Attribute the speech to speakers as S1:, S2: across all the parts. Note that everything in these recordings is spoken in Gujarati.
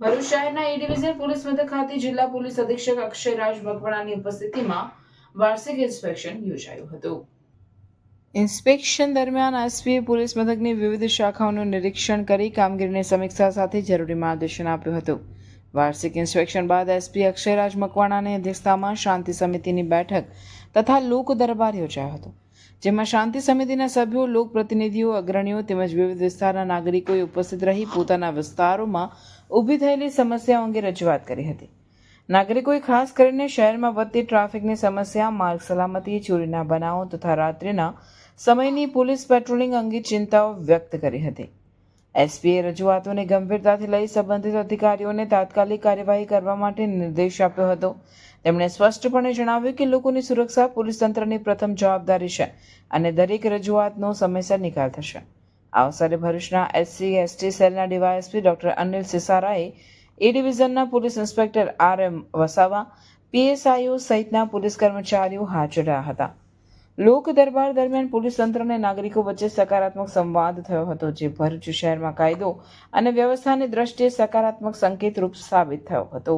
S1: ભરૂચ શહેરના એ ડિવિઝન પોલીસ મથક ખાતે જિલ્લા પોલીસ અધિક્ષક અક્ષયરાજ મકવાણાની ઉપસ્થિતિમાં વાર્ષિક ઇન્સ્પેક્શન યોજાયું હતું. ઇન્સ્પેક્શન દરમિયાન એસપીએ પોલીસ મથકની વિવિધ શાખાઓનું નિરીક્ષણ કરી કામગીરીની સમીક્ષા સાથે જરૂરી માર્ગદર્શન આપ્યું હતું. વાર્ષિક ઇન્સ્પેક્શન બાદ એસપી અક્ષયરાજ મકવાણાની અધ્યક્ષતામાં શાંતિ સમિતિની બેઠક તથા લોક દરબાર યોજાયો હતો, જેમાં શાંતિ સમિતિના સભ્યો, લોકપ્રતિનિધિઓ, અગ્રણીઓ તેમજ વિવિધ વિસ્તારના નાગરિકોએ ઉપસ્થિત રહી પોતાના વિસ્તારોમાં ઊભી થયેલી સમસ્યાઓ અંગે રજૂઆત કરી હતી. નાગરિકોએ ખાસ કરીને શહેરમાં વધતી ટ્રાફિકની સમસ્યા, માર્ગ સલામતી, ચોરીના બનાવો તથા રાત્રિના સમયની પોલીસ પેટ્રોલિંગ અંગે ચિંતાઓ વ્યક્ત કરી હતી. એસપીએ રજૂઆતોને ગંભીરતાથી લઈ સંબંધિત અધિકારીઓને તાત્કાલિક કાર્યવાહી કરવા માટે નિર્દેશ આપ્યો હતો. તેમણે સ્પષ્ટપણે જણાવ્યું કે લોકોની સુરક્ષા પોલીસ તંત્રની પ્રથમ જવાબદારી છે અને દરેક રજૂઆતનો સમયસર નિકાલ થશે. અવસરે ભરૂચના એસસી, એસટી સેલના ડીવાયએસપી ડોક્ટર અનિલ સિસારાએ A ડિવિઝનના police inspector R M Vasava, પીએસઆઈઓ સહિતના પોલીસ કર્મચારીઓ હાજર રહ્યા હતા. લોક દરબાર દરમિયાન પોલીસ તંત્ર અને નાગરિકો વચ્ચે સકારાત્મક સંવાદ થયો હતો, જે ભરૂચ શહેરમાં કાયદો અને વ્યવસ્થાની દ્રષ્ટિએ સકારાત્મક સંકેત રૂપ સાબિત થયો હતો.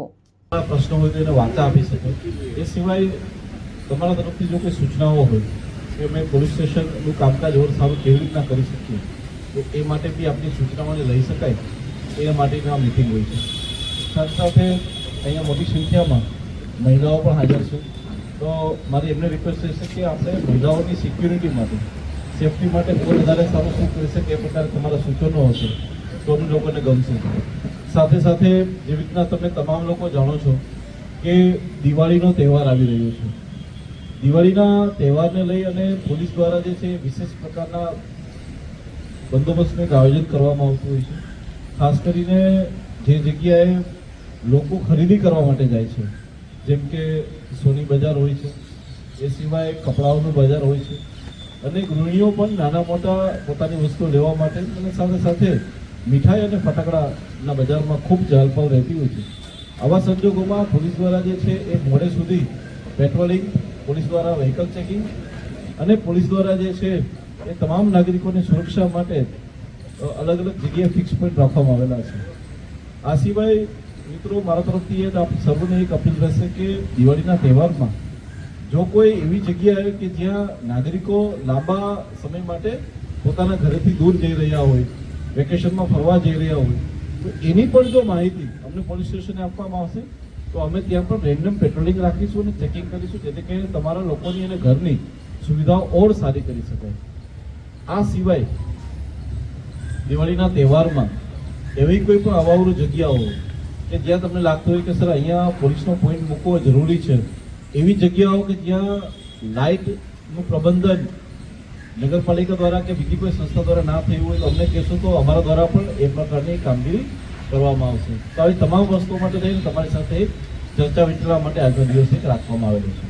S2: પ્રશ્નો હોય તો એને વાર્તા આપી શકો એ સિવાય તમારા તરફથી જો કોઈ સૂચનાઓ હોય કે અમે પોલીસ સ્ટેશનનું કામકાજ ઓર સારું કેવી રીતના કરી શકીએ? તો એ માટે બી આપણી સૂચનાઓને લઈ શકાય. એ માટેની આ મિટિંગ હોય છે. સાથે સાથે અહીંયા મોટી સંખ્યામાં મહિલાઓ પણ હાજર છે. તો મારી એમને રિક્વેસ્ટ રહેશે કે આપણે મહિલાઓની સિક્યુરિટી માટે સેફટી માટે કોઈ વધારે સારું શું કરી શકે એ પ્રકારે તમારા સૂચનો હશે. તો અમને લોકોને ગમશે. સાથે સાથે જેવી રીતના તમે તમામ લોકો જાણો છો કે દિવાળીનો તહેવાર આવી રહ્યો છે. દિવાળીના તહેવારને લઈ અને પોલીસ દ્વારા જે છે વિશેષ પ્રકારના બંદોબસ્તનું એક આયોજન કરવામાં આવતું હોય છે. ખાસ કરીને જે જગ્યાએ લોકો ખરીદી કરવા માટે જાય છે, જેમ કે સોની બજાર હોય છે, એ સિવાય કપડાઓનું બજાર હોય છે. અને ગૃહિણીઓ પણ નાના મોટા પોતાની વસ્તુઓ લેવા માટે અને સાથે સાથે મીઠાઈ અને ફટાકડાના બજારમાં ખૂબ ચહલપહલ રહેતી હોય છે. આવા સંજોગોમાં પોલીસ દ્વારા જે છે એ મોડે સુધી પેટ્રોલિંગ, પોલીસ દ્વારા વ્હીકલ ચેકિંગ અને પોલીસ દ્વારા જે છે એ તમામ નાગરિકોની સુરક્ષા માટે અલગ અલગ જગ્યાએ ફિક્સ પોઈન્ટ રાખવામાં આવેલા છે. આ સિવાય, મિત્રો, મારા તરફથી એ આપ સર્વને એક અપીલ રહેશે કે દિવાળીના તહેવારમાં, જો કોઈ એવી જગ્યાએ કે જ્યાં નાગરિકો લાંબા સમય માટે પોતાના ઘરેથી દૂર જઈ રહ્યા હોય, વેકેશનમાં ફરવા જઈ રહ્યા હોય, તો એની પણ જો માહિતી અમને પોલીસ સ્ટેશને આપવામાં આવશે, તો અમે ત્યાં પણ રેન્ડમ પેટ્રોલિંગ રાખીશું અને ચેકિંગ કરીશું, જેથી કરીને તમારા લોકોની અને ઘરની સુવિધાઓ ઓર સારી કરી શકાય. આ સિવાય દિવાળીના તહેવારમાં એવી કોઈ પણ અવાવરૂ જગ્યાઓ કે જ્યાં તમને લાગતું હોય કે સર, અહીંયા પોલીસનો પોઈન્ટ મૂકવો જરૂરી છે, એવી જગ્યાઓ કે જ્યાં લાઇટનું પ્રબંધન નગરપાલિકા દ્વારા કે બીજી કોઈ સંસ્થા દ્વારા ના થયું હોય તો અમને કહેશો તો અમારા દ્વારા પણ એ પ્રકારની કામગીરી કરવામાં આવશે. તો આવી તમામ વસ્તુઓ માટે થઈને તમારી સાથે ચર્ચા વિચારવા માટે આજનો દિવસ એક રાખવામાં આવેલો છે.